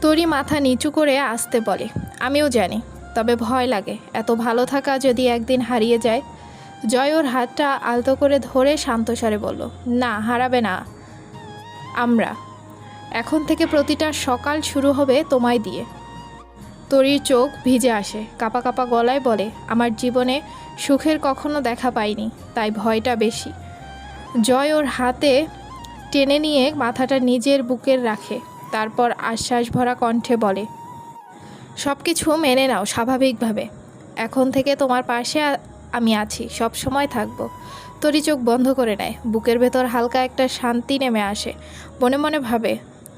তরি মাথা নিচু করে আসতে বলে। আমিও জানি, তবে ভয় লাগে, এত ভালো থাকা যদি একদিন হারিয়ে যায়। জয় ওর হাতটা আলতো করে ধরে শান্তস্বরে বলল, না, হারাবে না, আমরা। এখন থেকে প্রতিটা সকাল শুরু হবে তোমায় দিয়ে। তরির চোখ ভিজে আসে, কাপা কাপা গলায় বলে, আমার জীবনে সুখের কখনো দেখা পাইনি, তাই ভয়টা বেশি। জয় ওর হাতে টেনে নিয়ে মাথাটা নিজের বুকের রাখে। তারপর আশ্বাস ভরা কণ্ঠে বলে সব কিছু মেনে নাও স্বাভাবিকভাবে। এখন থেকে তোমার পাশে আমি আছি, সব সময় থাকব। তরি চোখ বন্ধ করে নেয় বুকের ভেতর হালকা একটা শান্তি নেমে আসে। মনে মনে ভাবে,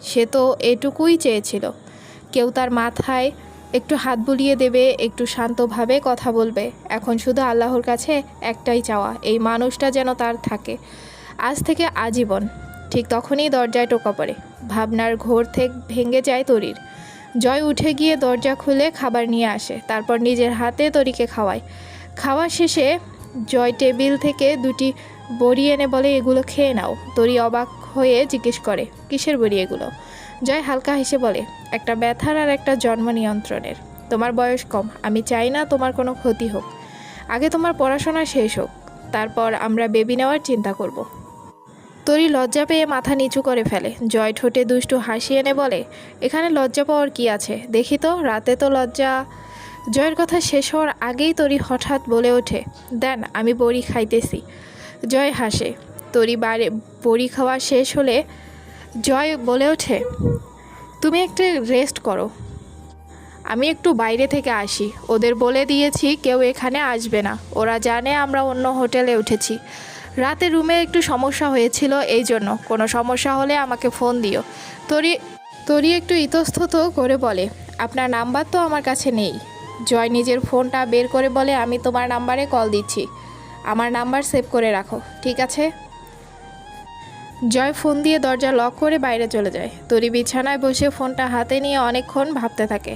সে তো এটুকুই চেয়েছিল। কেউ তার মাথায় একটু হাত বুলিয়ে দেবে, একটু শান্তভাবে কথা বলবে। এখন শুধু আল্লাহর কাছে একটাই চাওয়া, এই মানুষটা যেন তার থাকে। আজ থেকে আজীবন ঠিক তখনই দরজায় টোকা পড়ে। ভাবনার ঘোর থেকে ভেঙে যায় তরির। জয় উঠে গিয়ে দরজা খুলে খাবার নিয়ে আসে, তারপর নিজের হাতে তরিকে খাওয়ায়। খাওয়া শেষে জয় টেবিল থেকে দুটি বড়ি এনে বলে, এগুলো খেয়ে নাও। তরি অবাক হয়ে জিজ্ঞেস করে, কিসের বড়ি এগুলো? জয় হালকা হেসে বলে, একটা ব্যথার আর একটা জন্ম নিয়ন্ত্রণের। তোমার বয়স কম, আমি চাই না তোমার কোনো ক্ষতি হোক। আগে তোমার পড়াশোনা শেষ হোক, তারপর আমরা বেবি নেওয়ার চিন্তা করব। তরি লজ্জা পেয়ে মাথা নিচু করে ফেলে। জয় ঠোঁটে দুষ্টু হাসি এনে বলে, এখানে লজ্জা পাওয়ার কি আছে? দেখি তো, রাতে তো লজ্জা জয়ের কথা শেষ হওয়ার আগেই তরি হঠাৎ বলে ওঠে, দেন, আমি বড়ি খাইতেছি জয় হাসে। তরি বারে, বড়ি খাওয়া শেষ হলে জয় বলে ওঠে, তুমি একটু রেস্ট করো। আমি একটু বাইরে থেকে আসি। ওদের বলে দিয়েছি কেউ এখানে আসবে না। ওরা জানে আমরা অন্য হোটেলে উঠেছি। রাতে রুমে একটু সমস্যা হয়েছিল, এই জন্য। কোনো সমস্যা হলে আমাকে ফোন দিও। তরি তরি একটু ইতস্তত করে বলে, আপনার নাম্বার তো আমার কাছে নেই। জয় নিজের ফোনটা বের করে বলে, আমি তোমার নাম্বারে কল দিচ্ছি। আমার নাম্বার সেভ করে রাখো, ঠিক আছে? জয় ফোন দিয়ে দরজা লক করে বাইরে চলে যায়। তরি বিছানায় বসে ফোনটা হাতে নিয়ে অনেকক্ষণ ভাবতে থাকে,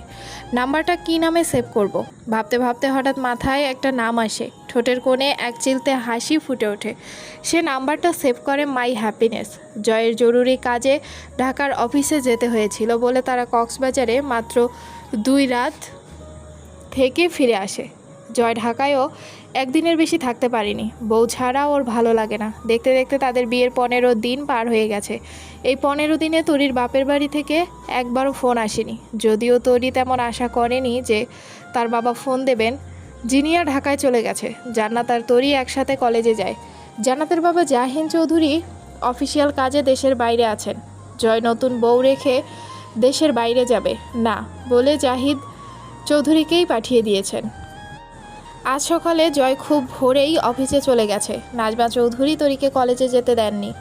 নাম্বারটা কী নামে সেভ করব। ভাবতে ভাবতে হঠাৎ মাথায় একটা নাম আসে। ঠোঁটের কোণে এক চিলতে হাসি ফুটে ওঠে। সে নাম্বারটা সেভ করে মাই হ্যাপিনেস। জয়ের জরুরি কাজে ঢাকার অফিসে যেতে হয়েছিল বলে তারা কক্সবাজারে মাত্র দুই রাত থেকে ফিরে আসে। জয় ঢাকায়ও একদিনের বেশি থাকতে পারেনি। বউ ছাড়া ওর ভালো লাগে না। দেখতে দেখতে তাদের বিয়ের পনেরো দিন পার হয়ে গেছে। এই পনেরো দিনে তরির বাপের বাড়ি থেকে একবারও ফোন আসেনি। যদিও তরি তেমন আশা করেনি যে তার বাবা ফোন দেবেন জিনিয়া ঢাকায় চলে গেছে। জান্নাত আর তরি একসাথে কলেজে যায়। জান্নাতের বাবা জাহিন চৌধুরী অফিসিয়াল কাজে দেশের বাইরে আছেন। জয় নতুন বউ রেখে দেশের বাইরে যাবে। না, বলে জাহিদ চৌধুরীকেই পাঠিয়ে দিয়েছেন। আজ সকালে জয় খুব ভোরেই অফিসে চলে গেছে। নাজমা চৌধুরী তরিকে কলেজে যেতে দেননি।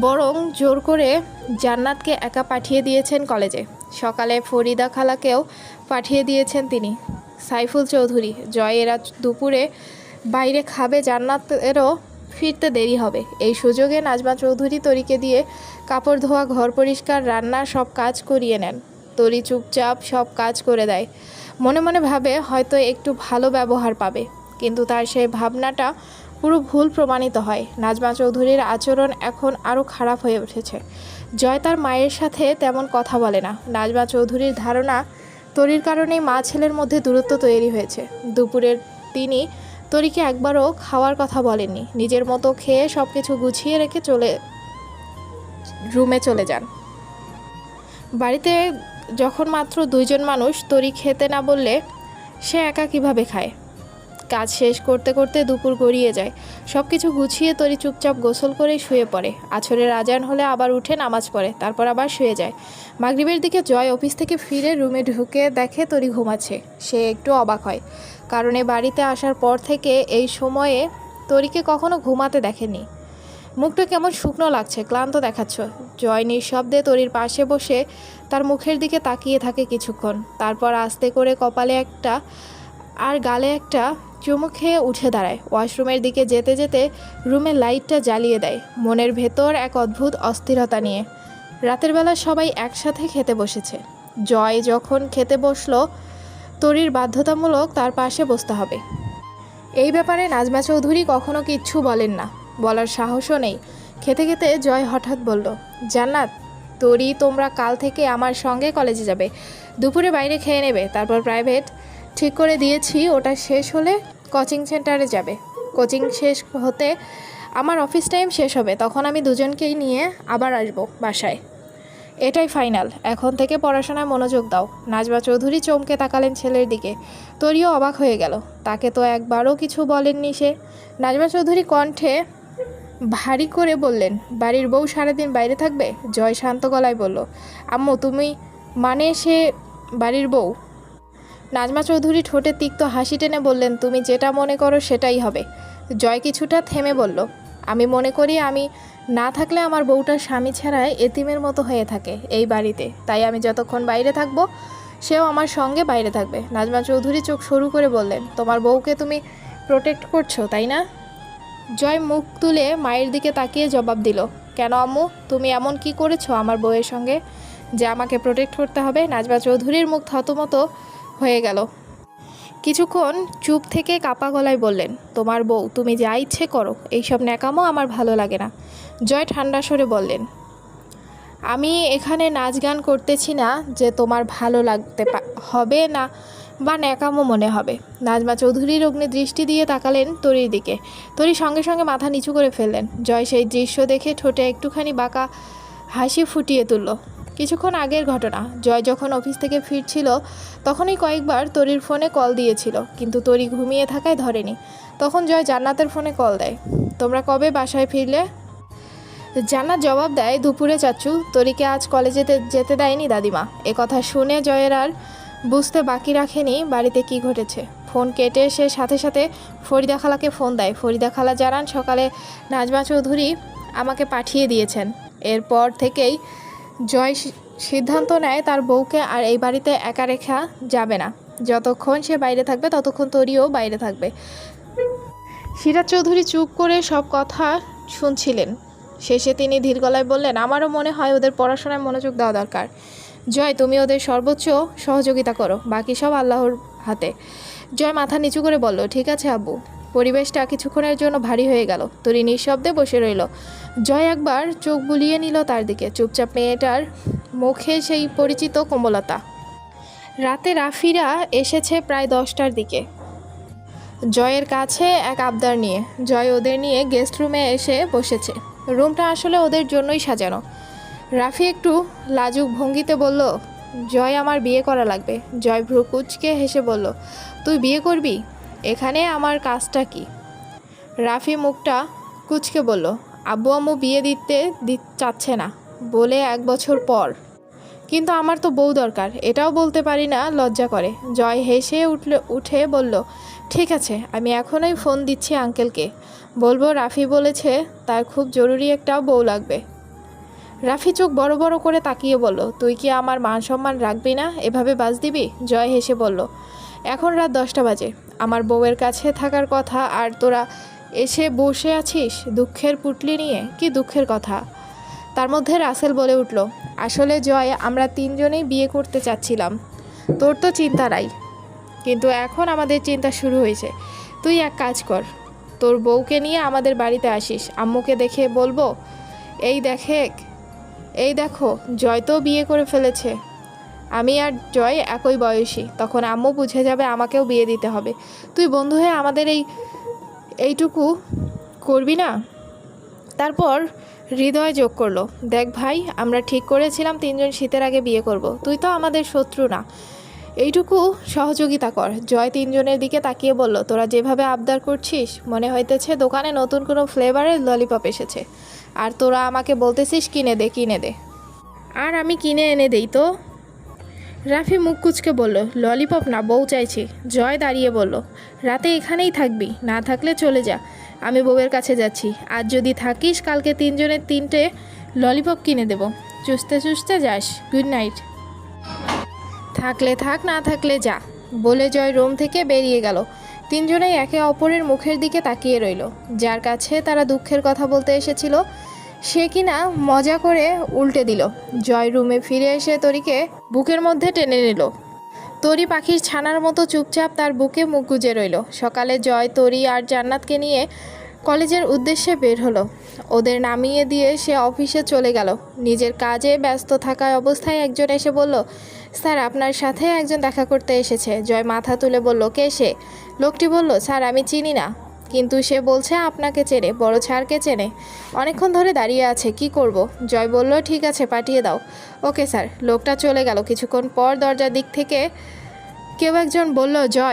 বরং জোর করে জান্নাতকে একা পাঠিয়ে দিয়েছেন কলেজে। সকালে ফরিদা খালাকেও পাঠিয়ে দিয়েছেন তিনি। সাইফুল চৌধুরী, জয় এরা দুপুরে বাইরে খাবে, জান্নাতেরও ফিরতে দেরি হবে। এই সুযোগে নাজমা চৌধুরী তরিকে দিয়ে কাপড় ধোয়া, ঘর পরিষ্কার, রান্না সব কাজ করিয়ে নেন। তরি চুপচাপ সব কাজ করে দেয়। মনে মনে ভাবে হয়তো একটু ভালো ব্যবহার পাবে, কিন্তু তার সেই ভাবনাটা পুরো ভুল প্রমাণিত হয়। নাজমা চৌধুরীর আচরণ এখন আরও খারাপ হয়ে উঠেছে। জয় তার মায়ের সাথে তেমন কথা বলে না। নাজমা চৌধুরীর ধারণা তরির কারণেই মা ছেলের মধ্যে দূরত্ব তৈরি হয়েছে। দুপুরের তিনি তরিকে একবারও খাওয়ার কথা বলেননি। নিজের মতো খেয়ে সব কিছু গুছিয়ে রেখে চলে, রুমে চলে যান। বাড়িতে যখন মাত্র দুইজন মানুষ, তরি খেতে না বললে সে একা কীভাবে খায়? কাজ শেষ করতে করতে দুপুর গড়িয়ে যায়। সব কিছু গুছিয়ে তরি চুপচাপ গোসল করেই শুয়ে পড়ে। আছরের আজান হলে আবার উঠে নামাজ পড়ে, তারপর আবার শুয়ে যায়। মাগরিবের দিকে জয় অফিস থেকে ফিরে রুমে ঢুকে দেখে তরি ঘুমাচ্ছে। সে একটু অবাক হয়। কারণ বাড়িতে আসার পর থেকে এই সময়ে তরিকে কখনো ঘুমাতে দেখেনি মুখটা কেমন শুকনো লাগছে, ক্লান্ত দেখাচ্ছ। জয় নিঃশব্দে তরির পাশে বসে তার মুখের দিকে তাকিয়ে থাকে কিছুক্ষণ। তারপর আস্তে করে কপালে একটা আর গালে একটা চুমু খেয়ে উঠে দাঁড়ায়। ওয়াশরুমের দিকে যেতে যেতে রুমের লাইটটা জ্বালিয়ে দেয়। মনের ভেতর এক অদ্ভুত অস্থিরতা নিয়ে। রাতের বেলা সবাই একসাথে খেতে বসেছে। জয় যখন খেতে বসল, তরির বাধ্যতামূলক তার পাশে বসতে হবে। এই ব্যাপারে নাজমা চৌধুরী কখনো কিচ্ছু বলেন না। বলার সাহসও নেই। খেতে খেতে জয় হঠাৎ বলল, জান্নাত, তরি তোমরা কাল থেকে আমার সঙ্গে কলেজে যাবে। দুপুরে বাইরে খেয়ে নেবে, তারপর প্রাইভেট ঠিক করে দিয়েছি, ওটা শেষ হলে কোচিং সেন্টারে যাবে। কোচিং শেষ হতে আমার অফিস টাইম শেষ হবে, তখন আমি দুজনকেই নিয়ে আবার আসব বাসায়। এটাই ফাইনাল এখন থেকে পড়াশোনায় মনোযোগ দাও। নাজবা চৌধুরী চমকে তাকালেন ছেলের দিকে। তরিও অবাক হয়ে গেল। তাকে তো একবারও কিছু বলেননি সে। নাজমা চৌধুরী কণ্ঠে ভারী করে বললেন, বাড়ির বউ সারাদিন বাইরে থাকবে? জয় শান্ত গলায় বলল, আম্মু, তুমি মানে সে বাড়ির বউ? নাজমা চৌধুরী ঠোঁটে তিক্ত হাসি টেনে বললেন, তুমি যেটা মনে করো সেটাই হবে। জয় কিছুটা থেমে বলল, আমি মনে করি আমি না থাকলে আমার বউটার স্বামী ছাড়াই এতিমের মতো হয়ে থাকে এই বাড়িতে। তাই আমি যতক্ষণ বাইরে থাকব, সেও আমার সঙ্গে বাইরে থাকবে। নাজমা চৌধুরী চোখ সরু করে বললেন, তোমার বউকে তুমি প্রোটেক্ট করছ, তাই না? জয় মুখ তুলে মায়ের দিকে তাকিয়ে জবাব দিল, কেন আম্মু, তুমি এমন কি করেছ আমার বউয়ের সঙ্গে যে আমাকে প্রোটেক্ট করতে হবে? নাজমা চৌধুরীর মুখ থতমতো হয়ে গেল। কিছুক্ষণ চুপ থেকে কাপা গলায় বললেন, তোমার বউ, তুমি যা ইচ্ছে করো, এইসব ন্যাকামো আমার ভালো লাগে না। জয় ঠান্ডা সরে বললেন, আমি এখানে নাচ গান করতেছি না যে তোমার ভালো লাগতে হবে না বা ন্যাকামো মনে হবে। নাজমা চৌধুরীর অগ্নি দৃষ্টি দিয়ে তাকালেন তরির দিকে। তরি সঙ্গে সঙ্গে মাথা নিচু করে ফেললেন। জয় সেই দৃশ্য দেখে ঠোঁটে একটুখানি বাঁকা হাসি ফুটিয়ে তুলল। কিছুক্ষণ আগের ঘটনা। জয় যখন অফিস থেকে ফিরছিল, তখনই কয়েকবার তরির ফোনে কল দিয়েছিল, কিন্তু তরি ঘুমিয়ে থাকায় ধরেনি। তখন জয় জান্নাতের ফোনে কল দেয়, তোমরা কবে বাসায় ফিরলে? জান্নাত জবাব দেয়, দুপুরে চাচু, তরিকে আজ কলেজে যেতে দেয়নি দাদিমা। এ কথা শুনে জয়ের আর বুঝতে বাকি রাখেনি বাড়িতে কি ঘটেছে। ফোন কেটে সে সাথে সাথে ফরিদা খালাকে ফোন দেয়। ফরিদা খালা জানান, সকালে নাজমা চৌধুরী আমাকে পাঠিয়ে দিয়েছেন। এরপর থেকেই জয় সিদ্ধান্ত নেয় তার বউকে আর এই বাড়িতে একা রেখা যাবে না। যতক্ষণ সে বাইরে থাকবে, ততক্ষণ তরিও বাইরে থাকবে। সিরাজ চৌধুরী চুপ করে সব কথা শুনছিলেন। শেষে তিনি ধীর গলায় বললেন, আমারও মনে হয় ওদের পড়াশোনায় মনোযোগ দেওয়া দরকার। জয়, তুমি ওদের সর্বোচ্চ সহযোগিতা করো, বাকি সব আল্লাহর হাতে। জয় মাথা নিচু করে বলল, ঠিক আছে আব্বু। পরিবেশটা কিছুক্ষণের জন্য ভারী হয়ে গেল। তরি নিঃশব্দে বসে রইল। জয় একবার চোখ বুলিয়ে নিল তার দিকে। চুপচাপ মেয়েটার মুখে সেই পরিচিত কোমলতা। রাতে রাফিরা এসেছে প্রায় দশটার দিকে। জয়ের কাছে এক আবদার নিয়ে। জয় ওদের নিয়ে গেস্ট রুমে এসে বসেছে। রুমটা আসলে ওদের জন্যই সাজানো। রাফি একটু লাজুক ভঙ্গিতে বলল, জয়, আমার বিয়ে করা লাগবে। জয় ভ্রুকুচকে হেসে বলল, তুই বিয়ে করবি? এখানে আমার কাজটা কি? রাফি মুখটা কুচকে বলল, আব্বু আম্মু বিয়ে দিতে চাচ্ছে না। বলে এক বছর পর। কিন্তু আমার তো বউ দরকার, এটাও বলতে পারি না। লজ্জা করে। জয় হেসে উঠলে, উঠে বলল, ঠিক আছে, আমি এখনই ফোন দিচ্ছি আঙ্কেলকে। বলব, রাফি বলেছে তার খুব জরুরি একটা বউ লাগবে। রাফি চোখ বড় বড় করে তাকিয়ে বলল, তুই কি আমার মান সম্মান রাখবি না? এভাবে বাজ দিবি? জয় হেসে বলল, এখন রাত দশটা বাজে। আমার বউয়ের কাছে থাকার কথা আর তোরা এসে বসে আছিস দুঃখের পুটলি নিয়ে? কি দুঃখের কথা? তার মধ্যে রাসেল বলে উঠল, আসলে জয়, আমরা তিনজনেই বিয়ে করতে চাচ্ছিলাম। তোর তো চিন্তা নাই। কিন্তু এখন আমাদের চিন্তা শুরু হয়েছে। তুই এক কাজ কর, তোর বউকে নিয়ে আমাদের বাড়িতে আসিস। আম্মুকে দেখে বলব, এই দেখে, এই দেখো, জয় তো বিয়ে করে ফেলেছে। আমি আর জয় একই বয়সী। তখন আম্মু বুঝে যাবে আমাকেও বিয়ে দিতে হবে। তুই বন্ধু হয়ে আমাদের এই, এইটুকু করবি না? তারপর হৃদয় যোগ করল। দেখ ভাই, আমরা ঠিক করেছিলাম তিনজন শীতের আগে বিয়ে করব। তুই তো আমাদের শত্রু না। এইটুকু সহযোগিতা কর। জয় তিনজনের দিকে তাকিয়ে বলল, তোরা যেভাবে আবদার করছিস, মনে হইতেছে দোকানে নতুন কোনো ফ্লেভারের ললিপপ এসেছে। আর তোরা আমাকে বলতেছিস কিনে দে কিনে দে। আর আমি কিনে এনে দেই তো? রাফি মুখ কুচকে বলল, ললিপপ না, বউ চাইছি। জয় দাঁড়িয়ে বলল, রাতে এখানেই থাকবি, না থাকলে চলে যা। আমি বউয়ের কাছে যাচ্ছি। আর যদি থাকিস, কালকে তিনজনের তিনটে ললিপপ কিনে দেব। চুষতে চুষতে যাস। Good night. থাকলে থাক, না থাকলে যা। বলে জয় রুম থেকে বেরিয়ে গেল। তিনজনেই একে অপরের মুখের দিকে তাকিয়ে রইল। যার কাছে তারা দুঃখের কথা বলতে এসেছিল সে কিনা মজা করে উল্টে দিল। জয় রুমে ফিরে এসে তরিকে বুকের মধ্যে টেনে নিল। তরি পাখির ছানার মতো চুপচাপ তার বুকে মুখ গুজে রইল। সকালে জয়, তরি আর জান্নাতকে নিয়ে কলেজের উদ্দেশ্যে বের হলো। ওদের নামিয়ে দিয়ে সে অফিসে চলে গেল। নিজের কাজে ব্যস্ত থাকা অবস্থায় একজন এসে বলল, স্যার, আপনার সাথে একজন দেখা করতে এসেছে। জয় মাথা তুলে বলল, কে সে? লোকটি বলল, স্যার, আমি চিনি না। কিন্তু সে বলছে, আপনাকে চেনে, বড় ছাড়কে চেনে। অনেকক্ষণ ধরে দাঁড়িয়ে আছে, কি করব? জয় বলল, ঠিক আছে, পাঠিয়ে দাও। Okay, sir. লোকটা চলে গেল। কিছুক্ষণ পর দরজার দিক থেকে কেউ একজন বলল, জয়।